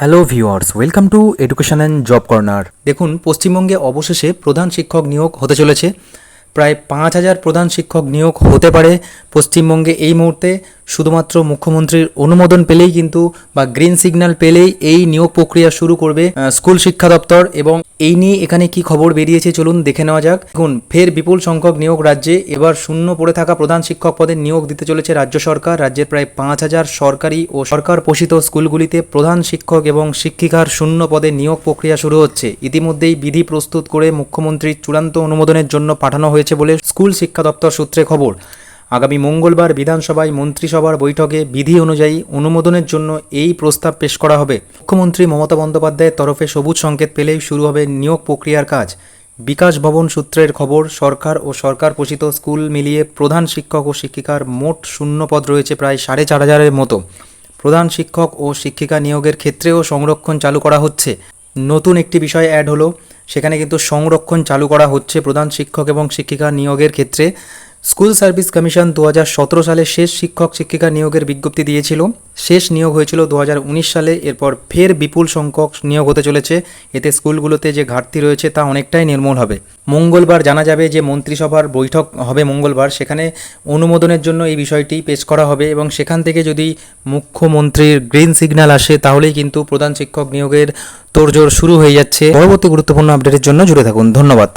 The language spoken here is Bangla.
Hello viewers welcome to education and job corner দেখুন, পশ্চিমবঙ্গে অবশেষে প্রধান শিক্ষক নিয়োগ হতে চলেছে। প্রায় পাঁচ হাজার প্রধান শিক্ষক নিয়োগ হতে পারে পশ্চিমবঙ্গে এই মুহূর্তে। শুধুমাত্র মুখ্যমন্ত্রীর অনুমোদন পেলেই কিন্তু বা গ্রিন সিগন্যাল পেলেই এই নিয়োগ প্রক্রিয়া শুরু করবে স্কুল শিক্ষা দপ্তর এবং এই নিয়ে এখানে কি খবর বেরিয়েছে চলুন দেখে নেওয়া যাক। দেখুন, ফের বিপুল সংখ্যক নিয়োগ রাজ্যে, এবার শূন্য পড়ে থাকা প্রধান শিক্ষক পদে নিয়োগ দিতে চলেছে রাজ্য সরকার। রাজ্যের প্রায় পাঁচ হাজার সরকারি ও সরকার পোষিত স্কুলগুলিতে প্রধান শিক্ষক এবং শিক্ষিকার শূন্য পদে নিয়োগ প্রক্রিয়া শুরু হচ্ছে। ইতিমধ্যেই বিধি প্রস্তুত করে মুখ্যমন্ত্রীর চূড়ান্ত অনুমোদনের জন্য পাঠানো হয়েছে বলে স্কুল শিক্ষা দপ্তর সূত্রে খবর। আগামী মঙ্গলবার বিধানসভায় মন্ত্রিসভার বৈঠকে বিধি অনুযায়ী অনুমোদনের জন্য এই প্রস্তাব পেশ করা হবে। মুখ্যমন্ত্রী মমতা বন্দ্যোপাধ্যায়ের তরফে সবুজ সংকেত পেলেই শুরু হবে নিয়োগ প্রক্রিয়ার কাজ। বিকাশ ভবন সূত্রের খবর, সরকার ও সরকার পোষিত স্কুল মিলিয়ে প্রধান শিক্ষক ও শিক্ষিকার মোট শূন্য পদ রয়েছে প্রায় সাড়ে চার হাজারের মতো। প্রধান শিক্ষক ও শিক্ষিকা নিয়োগের ক্ষেত্রেও সংরক্ষণ চালু করা হচ্ছে। নতুন একটি বিষয় অ্যাড হলো, সেখানে কিন্তু সংরক্ষণ চালু করা হচ্ছে প্রধান শিক্ষক এবং শিক্ষিকা নিয়োগের ক্ষেত্রে। স্কুল সার্ভিস কমিশন দু হাজার সতেরো সালে শেষ শিক্ষক শিক্ষিকা নিয়োগের বিজ্ঞপ্তি দিয়েছিল। শেষ নিয়োগ হয়েছিল দু হাজার উনিশ সালে, এরপর ফের বিপুল সংখ্যক নিয়োগ হতে চলেছে। এতে স্কুলগুলোতে যে ঘাটতি রয়েছে তা অনেকটাই নির্মূল হবে। মঙ্গলবার জানা যাবে যে মন্ত্রিসভার বৈঠক হবে মঙ্গলবার। সেখানে অনুমোদনের জন্য এই বিষয়টি পেশ করা হবে এবং সেখান থেকে যদি মুখ্যমন্ত্রীর গ্রিন সিগন্যাল আসে, তাহলেই কিন্তু প্রধান শিক্ষক নিয়োগের তোড়জোড় শুরু হয়ে যাচ্ছে। পরবর্তী গুরুত্বপূর্ণ আপডেটের জন্য জুড়ে থাকুন। ধন্যবাদ।